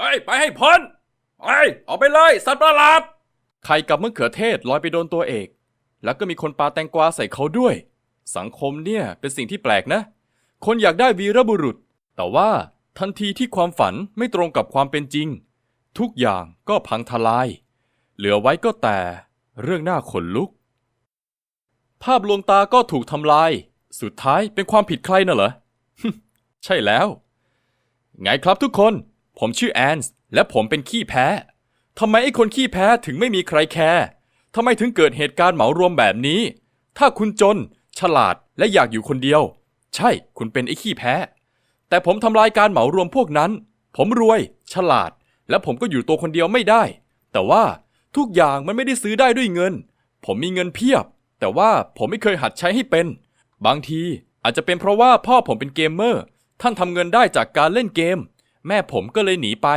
เฮ้ย ไปให้พ้นไปออกไปเลย สัตว์ประหลาด ไข่กับมะเขือเทศลอยไปโดนตัวเอก แล้วก็มีคนปาแตงกวาใส่เขาด้วย สังคมเนี่ยเป็นสิ่งที่แปลกนะ คนอยากได้วีรบุรุษ แต่ว่าทันทีที่ความฝันไม่ตรงกับความเป็นจริง ทุกอย่างก็พังทลาย เหลือไว้ก็แต่เรื่องหน่าขนลุก ภาพลวงตาก็ถูกทำลาย สุดท้ายเป็นความผิดใครน่ะเหรอ ใช่แล้ว ไงครับทุกคน ผมชื่อแอนส์และผมเป็นขี้แพ้ทำไมไอ้คนขี้แพ้ถึงไม่มีใครแคร์ทำไมถึงเกิดเหตุการณ์เหมารวมแบบนี้ ถ้าคุณจน ฉลาดและอยากอยู่คนเดียว ใช่คุณเป็นไอ้ขี้แพ้ แต่ผมทำลายการเหมารวมพวกนั้น ผมรวย ฉลาด และผมก็อยู่ตัวคนเดียวไม่ได้ แต่ว่าทุกอย่างมันไม่ได้ซื้อได้ด้วยเงิน ผมมีเงินเพียบ แต่ว่าผมไม่เคยหัดใช้ให้เป็น บางทีอาจจะเป็นเพราะว่าพ่อผมเป็นเกมเมอร์ ท่านทำเงินได้จากการเล่นเกม แม่ผมก็เลยหนีไป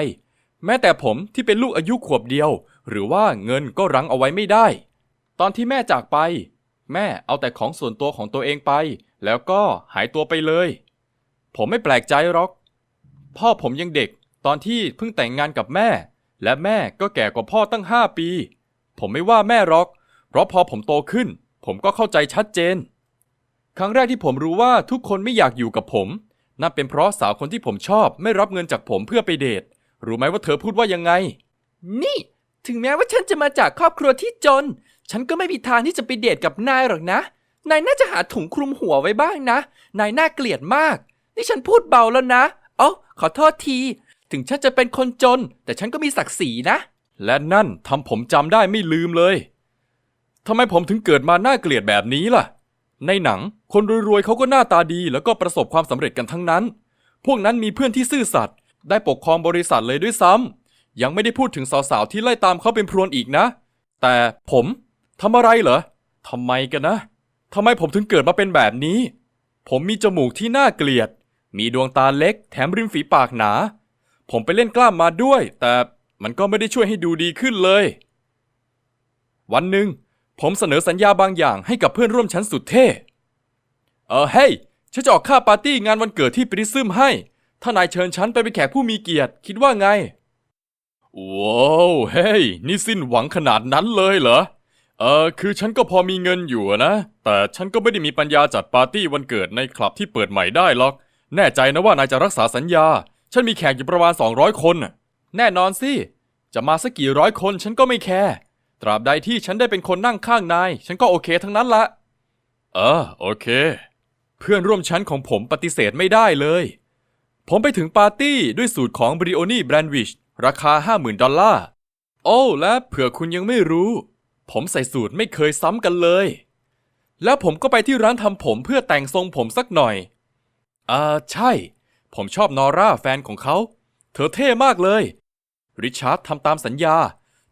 แม้แต่ผมที่เป็นลูกอายุขวบเดียว หรือว่าเงินก็รั้งเอาไว้ไม่ได้ ตอนที่แม่จากไป แม่เอาแต่ของส่วนตัวของตัวเองไป แล้วก็หายตัวไปเลย ผมไม่แปลกใจหรอก พ่อผมยังเด็กตอนที่เพิ่งแต่งงานกับแม่ และแม่ก็แก่กว่าพ่อตั้งห้าปี ผมไม่ว่าแม่หรอก เพราะพอผมโตขึ้น ผมก็เข้าใจชัดเจน ครั้งแรกที่ผมรู้ว่าทุกคนไม่อยากอยู่กับผม นั่นเป็นเพราะสาวคนที่ผมชอบไม่รับเงินจากผมเพื่อไปเดท รู้ไหมว่าเธอพูดว่ายังไง นี่ ถึงแม้ว่าฉันจะมาจากครอบครัวที่จน ฉันก็ไม่มีทางที่จะไปเดทกับนายหรอกนะ นายน่าจะหาถุงคลุมหัวไว้บ้างนะ นายน่าเกลียดมาก นี่ฉันพูดเบาแล้วนะ เอ้าขอโทษที ถึงฉันจะเป็นคนจน แต่ฉันก็มีศักดิ์ศรีนะ และนั่นทำผมจำได้ไม่ลืมเลยทำไมผมถึงเกิดมาน่าเกลียดแบบนี้ล่ะ ในหนัง คนรวยๆเขาก็หน้าตาดีแล้วก็ประสบความสำเร็จกันทั้งนั้น พวกนั้นมีเพื่อนที่ซื่อสัตย์ได้ปกครองบริษัทเลยด้วยซ้ำยังไม่ได้พูดถึงสาวๆที่ไล่ตามเขาเป็นพรวนอีกนะ แต่ผมทำอะไรเหรอทำไมกันนะทำไมผมถึงเกิดมาเป็นแบบนี้ ผมมีจมูกที่น่าเกลียด มีดวงตาเล็ก แถมริมฝีปากหนา ผมไปเล่นกล้ามมาด้วย แต่มันก็ไม่ได้ช่วยให้ดูดีขึ้นเลย วันหนึ่ง ผมเสนอสัญญาบางอย่างให้กับเพื่อนร่วมชั้นสุดเท่ เออเฮ้ยฉันจะออกค่าปาร์ตี้งานวันเกิดที่ปริซึมให้ ถ้านายเชิญฉันไปเป็นแขกผู้มีเกียรติ คิดว่าไง ว้าวเฮ้ย นี่สิ้นหวังขนาดนั้นเลยเหรอ เออคือฉันก็พอมีเงินอยู่นะ แต่ฉันก็ไม่ได้มีปัญญาจัดปาร์ตี้วันเกิดในคลับที่เปิดใหม่ได้หรอก แน่ใจนะว่านายจะรักษาสัญญา ฉันมีแขกอยู่ประมาณ 200 คนน่ะแน่นอนสิ จะมาสักกี่ร้อยคนฉันก็ไม่แคร์ ตราบใดที่ฉันได้เป็นคนนั่งข้างนาย ฉันก็โอเคทั้งนั้นละ เออ โอเค เพื่อนร่วมชั้นของผมปฏิเสธไม่ได้เลย ผมไปถึงปาร์ตี้ด้วยสูตรของบริโอนี่แบรนวิชราคา 50,000 ดอลลาร์ โอ้ และเผื่อคุณยังไม่รู้ ผมใส่สูตรไม่เคยซ้ำกันเลย แล้วผมก็ไปที่ร้านทำผมเพื่อแต่งทรงผมสักหน่อย อ่า ใช่ ผมชอบนอร่าแฟนของเขา เธอเท่มากเลย ริชาร์ดทำตามสัญญา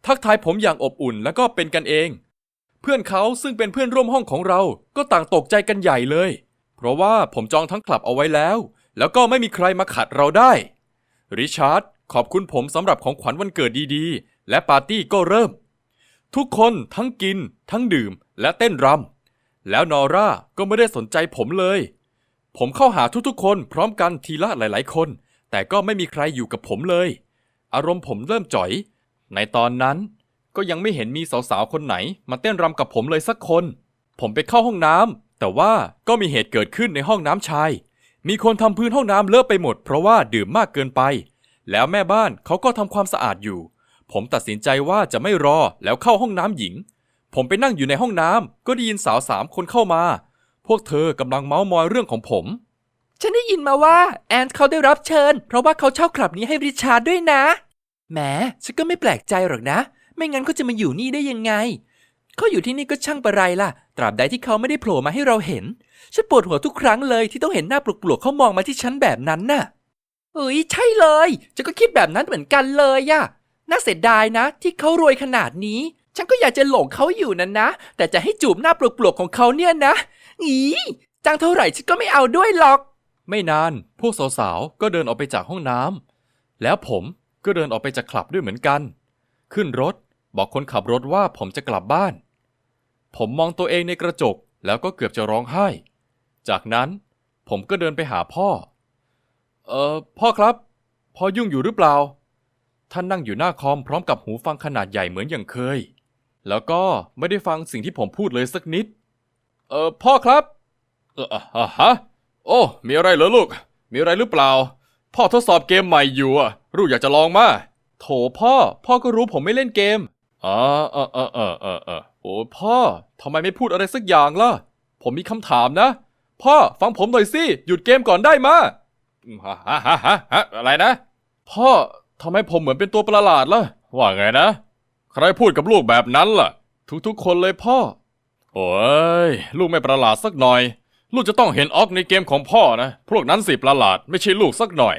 ทักทายผมอย่างอบอุ่นแล้วก็เป็นกันเอง เพื่อนเขาซึ่งเป็นเพื่อนร่วมห้องของเราก็ต่างตกใจกันใหญ่เลย เพราะว่าผมจองทั้งคลับเอาไว้แล้ว แล้วก็ไม่มีใครมาขัดเราได้ ริชาร์ดขอบคุณผมสำหรับของขวัญวันเกิดดีๆ และปาร์ตี้ก็เริ่ม ทุกคนทั้งกิน ทั้งดื่ม และเต้นรำแล้วนอร่าก็ไม่ได้สนใจผมเลย ผมเข้าหาทุกๆ คนพร้อมกันทีละหลาย ๆ คน แต่ก็ไม่มีใครอยู่กับผมเลย อารมณ์ผมเริ่มจ่อย ในตอนนั้นก็ยังไม่เห็นมีสาวๆ คนไหน มาเต้นรำกับผมเลยสักคน ผมไปเข้าห้องน้ำแต่ว่าก็มีเหตุเกิดขึ้นในห้องน้ำชาย มีคนทำพื้นห้องน้ำเลอะไปหมด เพราะว่าดื่มมากเกินไป แล้วแม่บ้านเขาก็ทำความสะอาดอยู่ ผมตัดสินใจว่าจะไม่รอแล้วเข้าห้องน้ำหญิง ผมไปนั่งอยู่ในห้องน้ำก็ได้ยินสาวสามคนเข้ามา พวกเธอกำลังเมาส์มอยเรื่องของผม ฉันได้ยินมาว่าแอนเขาได้รับเชิญ เพราะว่าเขาเช่าคลับนี้ให้ริชาร์ดด้วยนะ แหมฉันก็ไม่แปลกใจหรอกนะ ไม่งั้นเขาจะมาอยู่นี่ได้ยังไงเขาอยู่ที่นี่ก็ช่างประไรล่ะ ตราบใดที่เขาไม่ได้โผล่มาให้เราเห็น ฉันปวดหัวทุกครั้งเลยที่ต้องเห็นหน้าปลวกๆเขามองมาที่ฉันแบบนั้นน่ะ เอ้ยใช่เลยฉันก็คิดแบบนั้นเหมือนกันเลยอะน่าเสียดายนะ ที่เขารวยขนาดนี้ ฉันก็อยากจะหลงเขาอยู่นั่นนะ แต่จะให้จูบหน้าปลวกๆของเขาเนี่ยนะ อีจังเท่าไหร่ฉันก็ไม่เอาด้วยหรอก ไม่นาน พวกสาวๆ ก็เดินออกไปจากห้องน้ำ แล้วผม ก็เดินออกไปจากคลับด้วยเหมือนกัน ขึ้นรถบอกคนขับรถว่าผมจะกลับบ้าน ผมมองตัวเองในกระจกแล้วก็เกือบจะร้องไห้ จากนั้นผมก็เดินไปหาพ่อ เอ่อ พ่อครับ พ่อยุ่งอยู่หรือเปล่า ท่านนั่งอยู่หน้าคอมพร้อมกับหูฟังขนาดใหญ่เหมือนอย่างเคย แล้วก็ไม่ได้ฟังสิ่งที่ผมพูดเลยสักนิด เอ่อ พ่อครับ เอออะฮะ โอ้ มีอะไรเหรอลูก มีอะไรหรือเปล่า พ่อทดสอบเกมใหม่อยู่อะลูกอยากจะลองมาโถพ่อ พ่อก็รู้ผมไม่เล่นเกมอ๋อเออเออเออเออเออโอ้พ่อทำไมไม่พูดอะไรสักอย่างล่ะ ผมมีคำถามนะ พ่อฟังผมหน่อยสิ หยุดเกมก่อนได้มาฮะฮะฮะฮะอะไรนะ พ่อทำไมผมเหมือนเป็นตัวประหลาดล่ะ ว่าไงนะ ใครพูดกับลูกแบบนั้นล่ะ ทุกๆคนเลยพ่อ โอ้ย ลูกไม่ประหลาดสักหน่อย ลูกจะต้องเห็นออกในเกมของพ่อนะ พวกนั้นสิประหลาดไม่ใช่ลูกสักหน่อย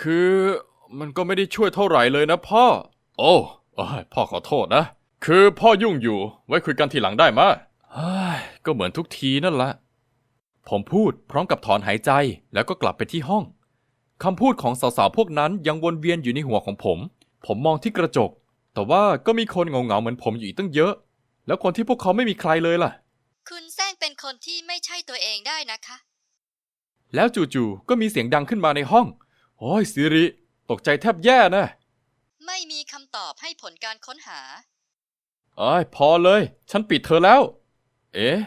คือมันก็ไม่ได้ช่วยเท่าไหร่เลยนะพ่อ โอ้อ้ยพ่อขอโทษนะ คือพ่อยุ่งอยู่ ไว้คุยกันทีหลังได้มะก็เหมือนทุกทีนั่นแหละ ผมพูดพร้อมกับถอนหายใจแล้วก็กลับไปที่ห้องคำพูดของสาวๆพวกนั้นยังวนเวียนอยู่ในหัวของผม ผมมองที่กระจก แต่ว่าก็มีคนเงาๆเหมือนผมอยู่อีกตั้งเยอะ แล้วคนที่พวกเขาไม่มีใครเลยล่ะ คนที่ไม่ใช่ตัวเองได้นะคะ แล้วจู่ๆก็มีเสียงดังขึ้นมาในห้อง โอ้ยสิริ ตกใจแทบแย่นะ ไม่มีคำตอบให้ผลการค้นหาเอ้ยพอเลย ฉันปิดเธอแล้ว เอ๊ะ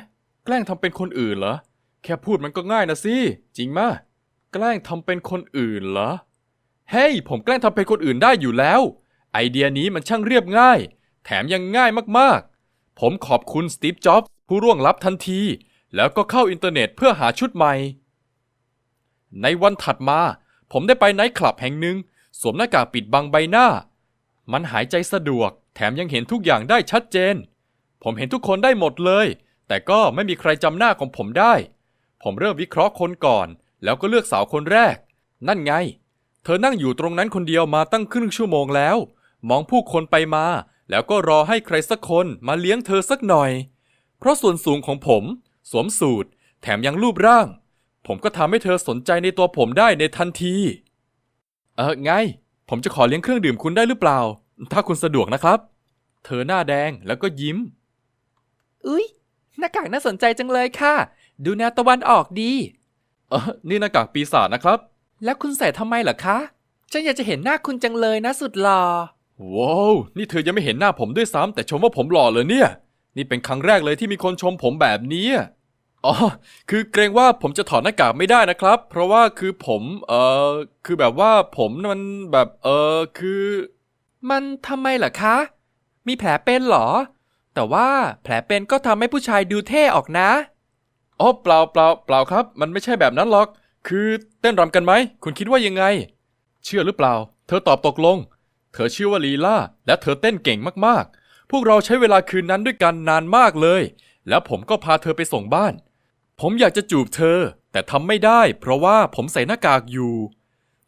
แกล้งทำเป็นคนอื่นเหรอ แค่พูดมันก็ง่ายนะสิ จริงมะแกล้งทำเป็นคนอื่นเหรอ เฮ้ย ผมแกล้งทำเป็นคนอื่นได้อยู่แล้ว ไอเดียนี้มันช่างเรียบง่าย แถมยังง่ายมากๆ ผมขอบคุณสตีฟ จ็อบส์ ผู้ร่วงลับทันที แล้วก็เข้าอินเทอร์เน็ตเพื่อหาชุดใหม่ ในวันถัดมา ผมได้ไปไนท์คลับแห่งหนึ่ง สวมหน้ากากปิดบังใบหน้า มันหายใจสะดวก แถมยังเห็นทุกอย่างได้ชัดเจน ผมเห็นทุกคนได้หมดเลย แต่ก็ไม่มีใครจำหน้าของผมได้ ผมเริ่มวิเคราะห์คนก่อน แล้วก็เลือกสาวคนแรก นั่นไง เธอนั่งอยู่ตรงนั้นคนเดียวมาตั้งครึ่งชั่วโมงแล้ว มองผู้คนไปมา แล้วก็รอให้ใครสักคนมาเลี้ยงเธอสักหน่อย ราะส่วนสูงของผม สวมสูทแถมยังรูปร่าง ผมก็ทำให้เธอสนใจในตัวผมได้ในทันที เออไง ผมจะขอเลี้ยงเครื่องดื่มคุณได้หรือเปล่า ถ้าคุณสะดวกนะครับ เธอหน้าแดงแล้วก็ยิ้ม อุ๊ยหน้ากากน่าสนใจจังเลยค่ะ ดูแนวตะวันออกดี เออนี่หน้ากากปีศาจนะครับ แล้วคุณใส่ทำไมเหรอคะ ฉันอยากจะเห็นหน้าคุณจังเลยนะสุดหล่อว้าว นี่เธอยังไม่เห็นหน้าผมด้วยซ้ำแต่ชมว่าผมหล่อเลยเนี่ย นี่เป็นครั้งแรกเลยที่มีคนชมผมแบบนี้อ๋อ คือเกรงว่าผมจะถอดหน้ากากไม่ได้นะครับ เพราะว่าคือผม เอ่อ คือแบบว่าผมมันแบบ เออคือ มันทำไมเหรอคะ มีแผลเป็นเหรอ แต่ว่าแผลเป็นก็ทำให้ผู้ชายดูเท่ออกนะ อ๋อ เปล่าเปล่าเปล่าครับ มันไม่ใช่แบบนั้นหรอก คือเต้นรำกันไหม คุณคิดว่ายังไง เชื่อหรือเปล่า เธอตอบตกลง เธอชื่อว่าลีลาและเธอเต้นเก่งมากๆ พวกเราใช้เวลาคืนนั้นด้วยกันนานมากเลย แล้วผมก็พาเธอไปส่งบ้าน ผมอยากจะจูบเธอ แต่ทำไม่ได้ เพราะว่าผมใส่หน้ากากอยู่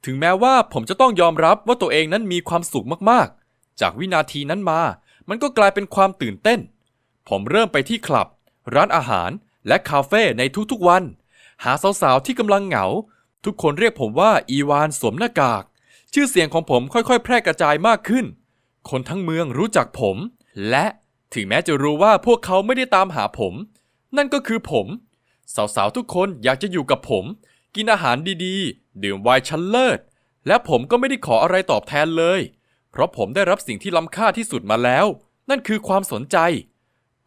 ถึงแม้ว่าผมจะต้องยอมรับว่าตัวเองนั้นมีความสุขมากๆ จากวินาทีนั้นมา มันก็กลายเป็นความตื่นเต้น ผมเริ่มไปที่คลับ ร้านอาหารและคาเฟ่ในทุกๆวัน หาสาวๆที่กำลังเหงา ทุกคนเรียกผมว่าอีวานสวมหน้ากาก ชื่อเสียงของผมค่อยๆ แพร่กระจายมากขึ้น คนทั้งเมืองรู้จักผม และถึงแม้จะรู้ว่าพวกเขาไม่ได้ตามหาผม นั่นก็คือผม สาวๆทุกคนอยากจะอยู่กับผม กินอาหารดีๆ ดื่มไวน์ชั้นเลิศ และผมก็ไม่ได้ขออะไรตอบแทนเลย เพราะผมได้รับสิ่งที่ล้ำค่าที่สุดมาแล้ว นั่นคือความสนใจ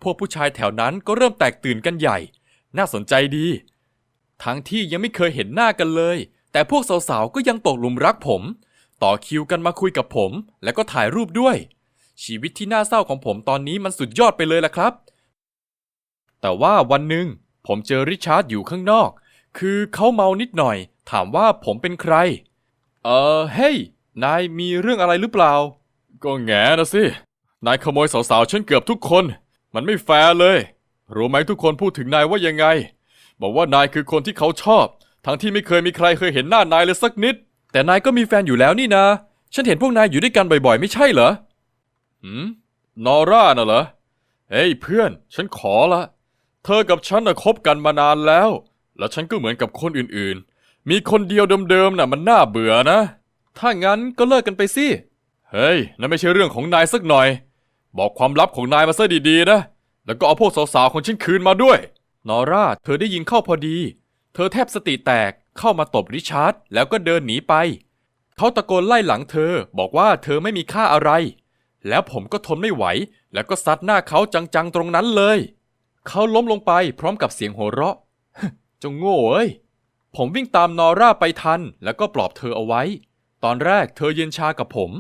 พวกผู้ชายแถวนั้นก็เริ่มแตกตื่นกันใหญ่ น่าสนใจดี ทั้งที่ยังไม่เคยเห็นหน้ากันเลย แต่พวกสาวๆก็ยังตกหลุมรักผม ต่อคิวกันมาคุยกับผม แล้วก็ถ่ายรูปด้วย ชีวิตที่น่าเศร้าของผมตอนนี้มันสุดยอดไปเลยล่ะครับ แต่ว่าวันหนึ่งผมเจอริชาร์ดอยู่ข้างนอก คือเขาเมานิดหน่อย ถามว่าผมเป็นใคร เออเฮ้ย นายมีเรื่องอะไรหรือเปล่า ก็แง่นะสิ นายขโมยสาวๆฉันเกือบทุกคน มันไม่แฟร์เลย รู้ไหมทุกคนพูดถึงนายว่ายังไง บอกว่านายคือคนที่เขาชอบ ทั้งที่ไม่เคยมีใครเคยเห็นหน้านายเลยสักนิด แต่นายก็มีแฟนอยู่แล้วนี่นะ ฉันเห็นพวกนายอยู่ด้วยกันบ่อยๆ ไม่ใช่เหรอ หืมนอร่าน่ะเหรอ เฮ้ยเพื่อน ฉันขอละ เธอกับฉันน่ะคบกันมานานแล้ว แล้วฉันก็เหมือนกับคนอื่นๆ มีคนเดียวเดิมๆน่ะมันน่าเบื่อนะ ถ้างั้นก็เลิกกันไปสิ เฮ้ยนั่นไม่ใช่เรื่องของนายสักหน่อย บอกความลับของนายมาซะดีๆนะ แล้วก็เอาพวกสาวๆของฉันคืนมาด้วย นอร่า เธอได้ยินเข้าพอดี เธอแทบสติแตกเข้ามาตบริชาร์ดแล้วก็เดินหนีไป เขาตะโกนไล่หลังเธอบอกว่าเธอไม่มีค่าอะไร แล้วผมก็ทนไม่ไหว แล้วก็ซัดหน้าเขาจังๆตรงนั้นเลย เขาล้มลงไปพร้อมกับเสียงหัวเราะจงโง่เอ้ย ผมวิ่งตามนอร่าไปทัน แล้วก็ปลอบเธอเอาไว้ ตอนแรกเธอเย็นชากับผม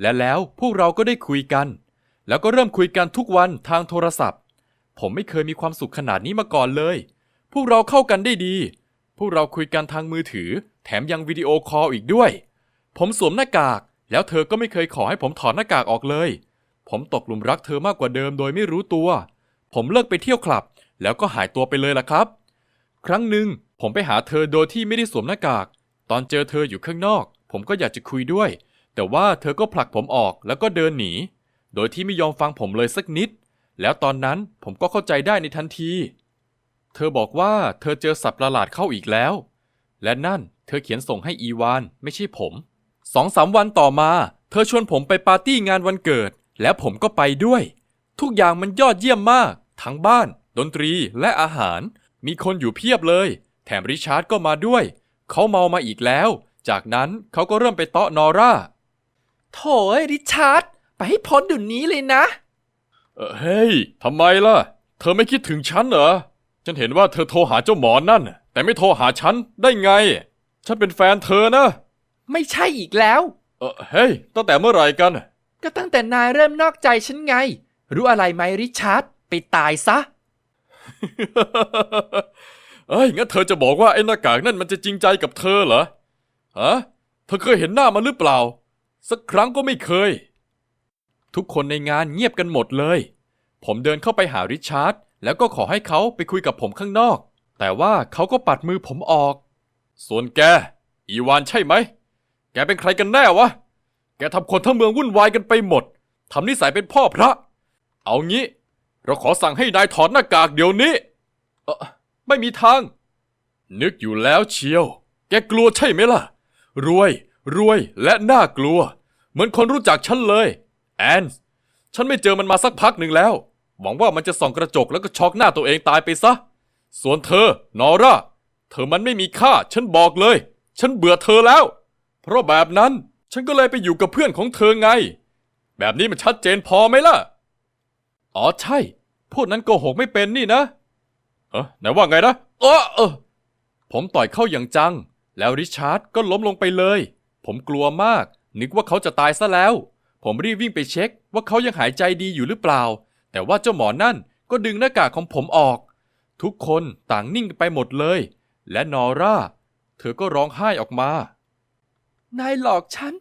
และแล้วพวกเราก็ได้คุยกัน แล้วก็เริ่มคุยกันทุกวันทางโทรศัพท์ ผมไม่เคยมีความสุขขนาดนี้มาก่อนเลย พวกเราเข้ากันได้ดี พวกเราคุยกันทางมือถือ แถมยังวิดีโอคอลอีกด้วย ผมสวมหน้ากาก แล้วเธอก็ไม่เคยขอให้ผมถอดหน้ากากออกเลย ผมตกหลุมรักเธอมากกว่าเดิมโดยไม่รู้ตัว ผมเลิกไปเที่ยวคลับ แล้วก็หายตัวไปเลยล่ะครับ ครั้งหนึ่งผมไปหาเธอโดยที่ไม่ได้สวมหน้ากาก ตอนเจอเธออยู่ข้างนอก ผมก็อยากจะคุยด้วย แต่ว่าเธอก็ผลักผมออกแล้วก็เดินหนี โดยที่ไม่ยอมฟังผมเลยสักนิด แล้วตอนนั้นผมก็เข้าใจได้ในทันที เธอบอกว่าเธอเจอสัตว์ประหลาดเข้าอีกแล้ว และนั่นเธอเขียนส่งให้อีวานไม่ใช่ผม สองสามวันต่อมา เธอชวนผมไปปาร์ตี้งานวันเกิด แล้วผมก็ไปด้วย ทุกอย่างมันยอดเยี่ยมมาก ทั้งบ้าน ดนตรีและอาหาร มีคนอยู่เพียบเลย แถมริชาร์ดก็มาด้วย เขาเมามาอีกแล้ว จากนั้นเขาก็เริ่มไปเตาะนอร่าโถ่เอ้ยริชาร์ดไปให้พ้นเดี๋ยวนี้เลยนะ เออเฮ้ยทำไมล่ะ เธอไม่คิดถึงฉันเหรอ ฉันเห็นว่าเธอโทรหาเจ้าหมอนั่น แต่ไม่โทรหาฉันได้ไง ฉันเป็นแฟนเธอนะ ไม่ใช่อีกแล้ว เออเฮ้ย ตั้งแต่เมื่อไหร่กัน ก็ตั้งแต่นายเริ่มนอกใจฉันไง รู้อะไรไหมริชาร์ดไปตายซะ เอ้ยงั้นเธอจะบอกว่าไอ้หน้ากากนั่นมันจะจริงใจกับเธอเหรอ ฮะ เธอเคยเห็นหน้ามันหรือเปล่า สักครั้งก็ไม่เคย ทุกคนในงานเงียบกันหมดเลย ผมเดินเข้าไปหาริชาร์ดแล้วก็ขอให้เขาไปคุยกับผมข้างนอก แต่ว่าเขาก็ปัดมือผมออก ส่วนแก อีวานใช่ไหม แกเป็นใครกันแน่วะ แกทำคนทั้งเมืองวุ่นวายกันไปหมด ทำนิสัยเป็นพ่อพระ เอางี้ เราขอสั่งให้นายถอดหน้ากากเดี๋ยวนี้ เออไม่มีทาง นึกอยู่แล้วเชียว แกกลัวใช่ไหมล่ะ รวย รวยและน่ากลัว เหมือนคนรู้จักฉันเลย แอน ฉันไม่เจอมันมาสักพักหนึ่งแล้ว หวังว่ามันจะส่องกระจกแล้วก็ช็อกหน้าตัวเองตายไปซะ ส่วนเธอ นอร่า เธอมันไม่มีค่า ฉันบอกเลย ฉันเบื่อเธอแล้ว เพราะแบบนั้นฉันก็เลยไปอยู่กับเพื่อนของเธอไง แบบนี้มันชัดเจนพอไหมล่ะ อ๋อใช่ พวกนั้นโกหกไม่เป็นนี่นะเออไหนว่าไงนะเออเออ ผมต่อยเข้าอย่างจัง แล้วริชาร์ดก็ล้มลงไปเลย ผมกลัวมาก นึกว่าเขาจะตายซะแล้ว ผมรีบวิ่งไปเช็ค ว่าเขายังหายใจดีอยู่หรือเปล่า แต่ว่าเจ้าหมอนั่นก็ดึงหน้ากากของผมออก ทุกคนต่างนิ่งไปหมดเลย และนอร่า เธอก็ร้องไห้ออกมา นายหลอกฉัน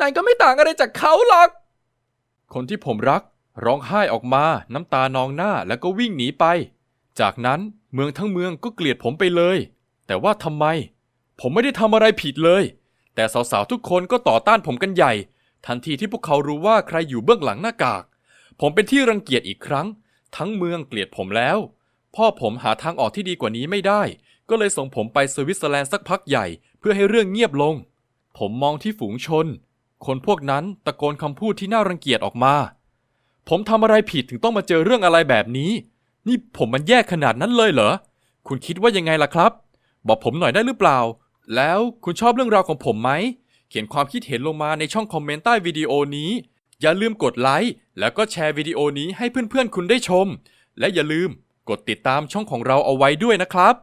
นายก็ไม่ต่างอะไรจากเขาหรอก คนที่ผมรัก ร้องไห้ออกมาน้ำตานองหน้าแล้วก็วิ่งหนีไป จากนั้นเมืองทั้งเมืองก็เกลียดผมไปเลย แต่ว่าทำไม ผมไม่ได้ทำอะไรผิดเลย แต่สาวๆทุกคนก็ต่อต้านผมกันใหญ่ ทันทีที่พวกเขารู้ว่าใครอยู่เบื้องหลังหน้ากาก ผมเป็นที่รังเกียจอีกครั้ง ทั้งเมืองเกลียดผมแล้ว พ่อผมหาทางออกที่ดีกว่านี้ไม่ได้ ก็เลยส่งผมไปสวิตเซอร์แลนด์สักพักใหญ่ เพื่อให้เรื่องเงียบลง ผมมองที่ฝูงชน คนพวกนั้นตะโกนคำพูดที่น่ารังเกียจออกมา ผมทำอะไรผิดถึงต้องมาเจอเรื่องอะไรแบบนี้ นี่ผมมันแย่ขนาดนั้นเลยเหรอ คุณคิดว่ายังไงล่ะครับ บอกผมหน่อยได้หรือเปล่า แล้วคุณชอบเรื่องราวของผมไหม เขียนความคิดเห็นลงมาในช่องคอมเมนต์ใต้วิดีโอนี้ อย่าลืมกดไลค์แล้วก็แชร์วิดีโอนี้ให้เพื่อนๆคุณได้ชม และอย่าลืมกดติดตามช่องของเราเอาไว้ด้วยนะครับ